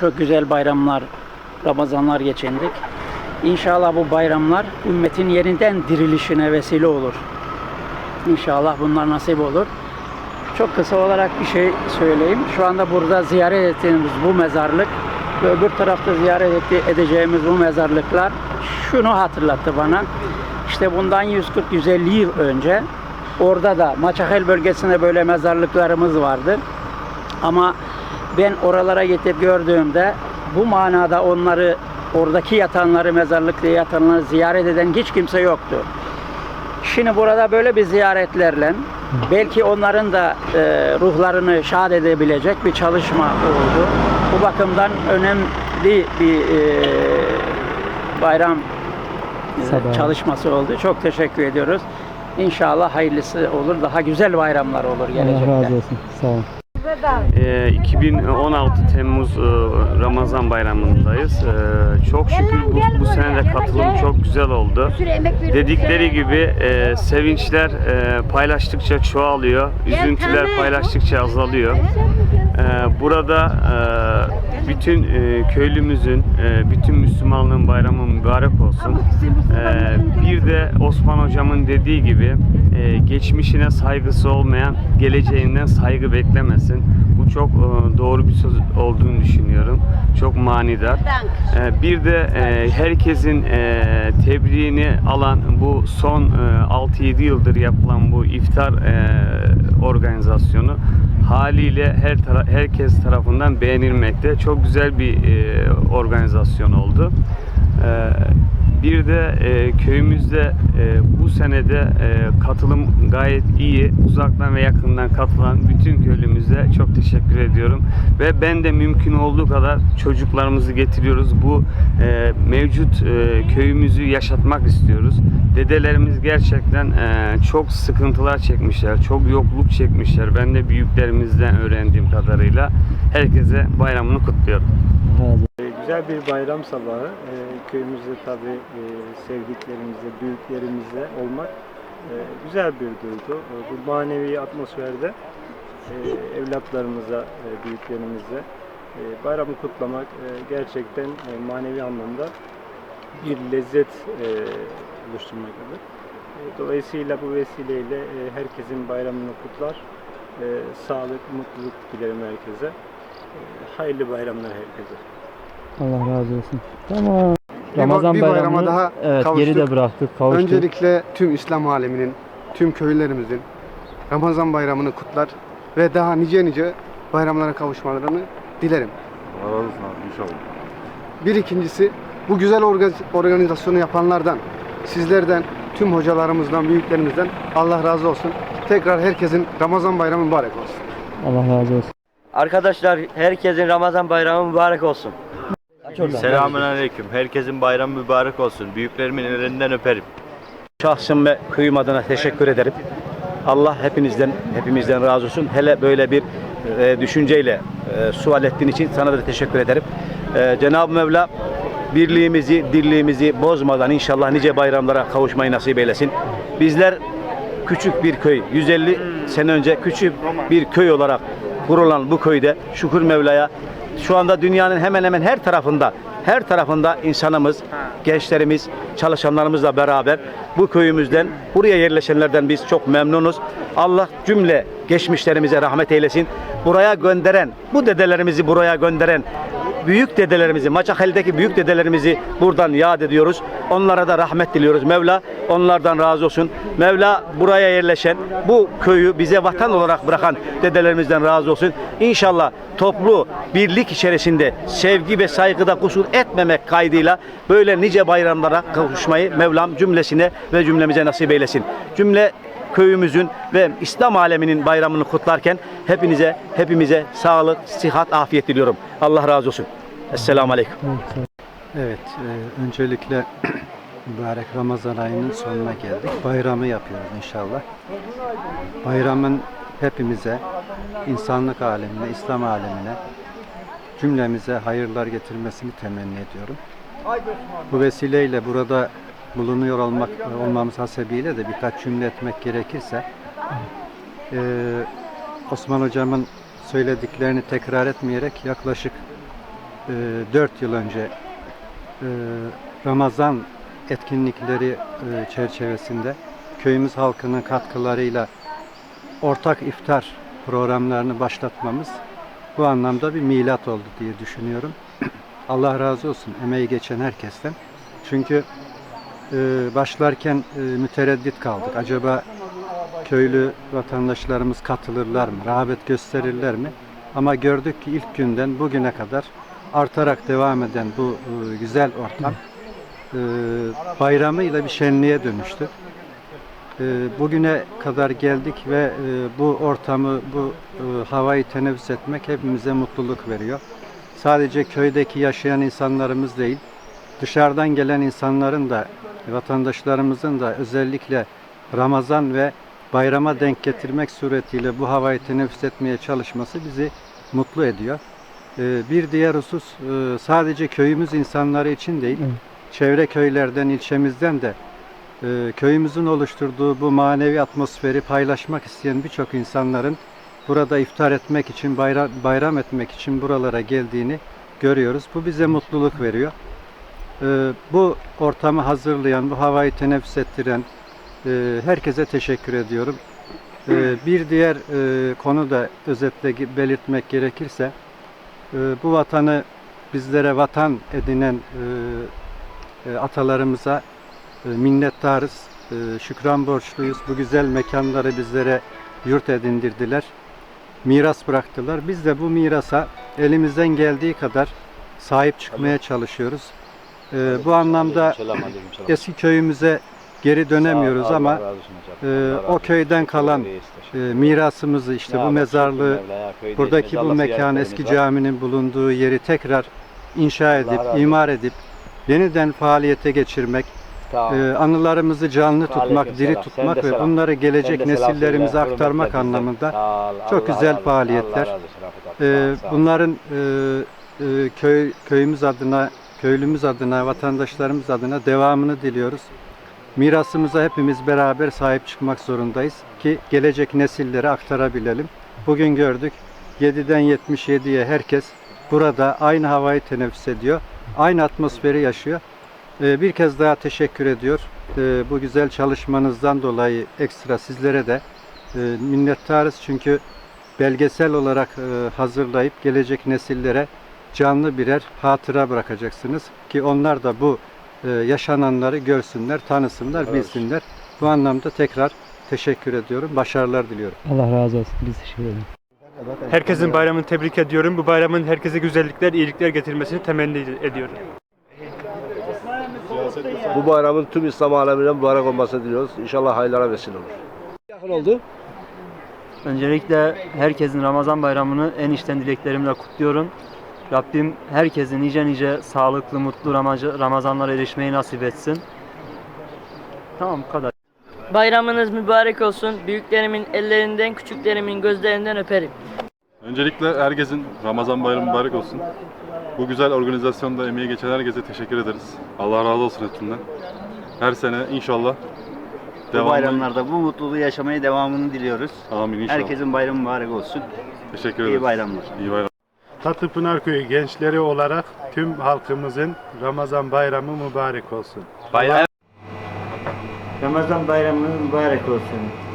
Çok güzel bayramlar, Ramazanlar geçindik. İnşallah bu bayramlar ümmetin yeniden dirilişine vesile olur. İnşallah bunlar nasip olur. Çok kısa olarak bir şey söyleyeyim. Şu anda burada ziyaret ettiğimiz bu mezarlık ve öbür tarafta ziyaret edeceğimiz bu mezarlıklar şunu hatırlattı bana. İşte bundan 140-150 yıl önce orada da Maçakel bölgesinde böyle mezarlıklarımız vardı. Ama ben oralara gidip gördüğümde bu manada onları oradaki yatanları mezarlıkta yatanları ziyaret eden hiç kimse yoktu. Şimdi burada böyle bir ziyaretlerle belki onların da e, ruhlarını şad edebilecek bir çalışma oldu. Bu bakımdan önemli bir e, bayram e, Sabah. çalışması oldu. Çok teşekkür ediyoruz. İnşallah hayırlısı olur. Daha güzel bayramlar olur Allah gelecekte. razı olsun. Sağ olun. Ee, 2016 Temmuz e, Ramazan bayramındayız. Ee, Çok şükür bu, bu sene de katılım çok güzel oldu. Dedikleri gibi e, sevinçler e, paylaştıkça çoğalıyor, üzüntüler paylaştıkça azalıyor. Ee, Burada e, bütün e, köylümüzün, e, bütün Müslümanlığın bayramı mübarek olsun. Ee, Bir de Osman hocamın dediği gibi e, geçmişine saygısı olmayan geleceğinden saygı beklemesin. Bu çok e, doğru bir söz olduğunu düşünüyorum. Çok manidar. Ee, Bir de e, herkesin e, tebriğini alan bu son e, 6-7 yıldır yapılan bu iftar e, organizasyonu haliyle her tara- herkes tarafından beğenilmekte. Çok güzel bir e, organizasyon oldu. Bir de e, köyümüzde e, bu senede e, katılım gayet iyi. Uzaktan ve yakından katılan bütün köylümüze çok teşekkür ediyorum. Ve ben de mümkün olduğu kadar çocuklarımızı getiriyoruz. Bu e, mevcut e, köyümüzü yaşatmak istiyoruz. Dedelerimiz gerçekten e, çok sıkıntılar çekmişler, çok yokluk çekmişler. Ben de büyüklerimizden öğrendiğim kadarıyla herkese bayramını kutluyorum. Güzel bir bayram sabahı. Ee, Köyümüzde tabii e, sevdiklerimizle, büyüklerimizle olmak e, güzel bir duygu. E, Bu manevi atmosferde e, evlatlarımıza, e, büyüklerimizle e, bayramı kutlamak e, gerçekten e, manevi anlamda bir lezzet e, oluşturmaktadır. E, Dolayısıyla bu vesileyle e, herkesin bayramını kutlar. E, Sağlık, mutluluk dilerim herkese. E, Hayırlı bayramlar herkese. Allah razı olsun. Tamam. Bir Ramazan bir bayrama bayramını daha evet, kavuştuk. geride bıraktık, kavuştuk. Öncelikle tüm İslam aleminin, tüm köylerimizin Ramazan bayramını kutlar ve daha nice nice bayramlara kavuşmalarını dilerim. Allah razı olsun abi inşallah. Bir ikincisi bu güzel orga- organizasyonu yapanlardan, sizlerden, tüm hocalarımızdan, büyüklerimizden Allah razı olsun. Tekrar herkesin Ramazan bayramı mübarek olsun. Allah razı olsun. Arkadaşlar herkesin Ramazan bayramı mübarek olsun. Selamun aleyküm. Herkesin bayramı mübarek olsun. Büyüklerimin ellerinden öperim. Şahsım ve köyüm adına teşekkür ederim. Allah hepinizden, hepimizden razı olsun. Hele böyle bir e, düşünceyle e, sual ettiğin için sana da teşekkür ederim. E, Cenab-ı Mevla birliğimizi, dirliğimizi bozmadan inşallah nice bayramlara kavuşmayı nasip eylesin. Bizler küçük bir köy, 150 sene önce küçük bir köy olarak kurulan bu köyde şükür Mevla'ya şu anda dünyanın hemen hemen her tarafında her tarafında insanımız, gençlerimiz, çalışanlarımızla beraber bu köyümüzden, buraya yerleşenlerden biz çok memnunuz. Allah cümle geçmişlerimize rahmet eylesin. Buraya gönderen, bu dedelerimizi buraya gönderen büyük dedelerimizi, Maçakel'deki büyük dedelerimizi buradan yad ediyoruz. Onlara da rahmet diliyoruz. Mevla onlardan razı olsun. Mevla buraya yerleşen, bu köyü bize vatan olarak bırakan dedelerimizden razı olsun. İnşallah toplu birlik içerisinde sevgi ve saygıda kusur etmemek kaydıyla böyle nice bayramlara kavuşmayı Mevlam cümlesine ve cümlemize nasip eylesin. Cümle köyümüzün ve İslam aleminin bayramını kutlarken hepinize, hepimize sağlık, sıhhat, afiyet diliyorum. Allah razı olsun. Esselamu Aleyküm. Evet, e, öncelikle mübarek Ramazan ayının sonuna geldik. Bayramı yapıyoruz inşallah. Bayramın hepimize, insanlık alemine, İslam alemine, cümlemize hayırlar getirmesini temenni ediyorum. Bu vesileyle burada bulunuyor olmak olmamız hasebiyle de birkaç cümle etmek gerekirse, e, Osman Hocam'ın söylediklerini tekrar etmeyerek yaklaşık 4 yıl önce e, Ramazan etkinlikleri e, çerçevesinde köyümüz halkının katkılarıyla ortak iftar programlarını başlatmamız bu anlamda bir milat oldu diye düşünüyorum. Allah razı olsun emeği geçen herkesten. Çünkü e, başlarken e, mütereddit kaldık. Acaba köylü vatandaşlarımız katılırlar mı, rağbet gösterirler mi? Ama gördük ki ilk günden bugüne kadar artarak devam eden bu e, güzel ortam e, bayramıyla bir şenliğe dönüştü. E, bugüne kadar geldik ve e, bu ortamı, bu e, havayı teneffüs etmek hepimize mutluluk veriyor. Sadece köydeki yaşayan insanlarımız değil, dışarıdan gelen insanların da, vatandaşlarımızın da özellikle Ramazan ve bayrama denk getirmek suretiyle bu havayı teneffüs etmeye çalışması bizi mutlu ediyor. Ee, Bir diğer husus e, sadece köyümüz insanları için değil, Evet. çevre köylerden, ilçemizden de e, köyümüzün oluşturduğu bu manevi atmosferi paylaşmak isteyen birçok insanların burada iftar etmek için, bayram, bayram etmek için buralara geldiğini görüyoruz. Bu bize mutluluk veriyor. Ee, Bu ortamı hazırlayan, bu havayı teneffüs ettiren e, herkese teşekkür ediyorum. Bir diğer e, konu da özetle belirtmek gerekirse, e, bu vatanı bizlere vatan edinen e, e, atalarımıza e, minnettarız, şükran borçluyuz. Bu güzel mekanları bizlere yurt edindirdiler, miras bıraktılar. Biz de bu mirasa elimizden geldiği kadar sahip çıkmaya çalışıyoruz. Bu anlamda eski köyümüze geri dönemiyoruz ama e, o köyden kalan e, mirasımızı işte bu mezarlığı, buradaki bu mekan eski caminin bulunduğu yeri tekrar inşa edip, imar edip yeniden faaliyete geçirmek, e, anılarımızı canlı tutmak, diri tutmak ve bunları gelecek nesillerimize aktarmak anlamında çok güzel faaliyetler. e, bunların e, e, köy köyümüz adına, köylümüz adına, vatandaşlarımız adına devamını diliyoruz. Mirasımıza hepimiz beraber sahip çıkmak zorundayız ki gelecek nesillere aktarabilelim. Bugün gördük 7'den 77'ye herkes burada aynı havayı teneffüs ediyor. Aynı atmosferi yaşıyor. Ee, Bir kez daha teşekkür ediyor. Ee, Bu güzel çalışmanızdan dolayı ekstra sizlere de e, minnettarız. Çünkü belgesel olarak e, hazırlayıp gelecek nesillere canlı birer hatıra bırakacaksınız. Ki onlar da bu e, yaşananları görsünler, tanısınlar, bilsinler. Bu anlamda tekrar teşekkür ediyorum. Başarılar diliyorum. Allah razı olsun. Biz teşekkür ederiz. Herkesin bayramını tebrik ediyorum. Bu bayramın herkese güzellikler, iyilikler getirmesini temenni ediyorum. Bu bayramın tüm İslam alemine mübarek olmasını diliyoruz. İnşallah hayırlara vesile olur. Öncelikle herkesin Ramazan bayramını en içten dileklerimle kutluyorum. Rabbim herkesin nice nice sağlıklı, mutlu Ramaz- Ramazanlara erişmeyi nasip etsin. Tamam bu kadar. Bayramınız mübarek olsun. Büyüklerimin ellerinden, küçüklerimin gözlerinden öperim. Öncelikle herkesin Ramazan bayramı mübarek olsun. Bu güzel organizasyonda emeği geçen herkese teşekkür ederiz. Allah razı olsun hepsinden. Her sene inşallah Bu devamlı. bayramlarda bu mutluluğu yaşamaya devamını diliyoruz. Amin inşallah. Herkesin bayramı mübarek olsun. teşekkür ederiz. İyi bayramlar. İyi bayramlar. Tatlıpınar Köyü gençleri olarak tüm halkımızın Ramazan bayramı mübarek olsun. Ramazan bayramınız mübarek olsun.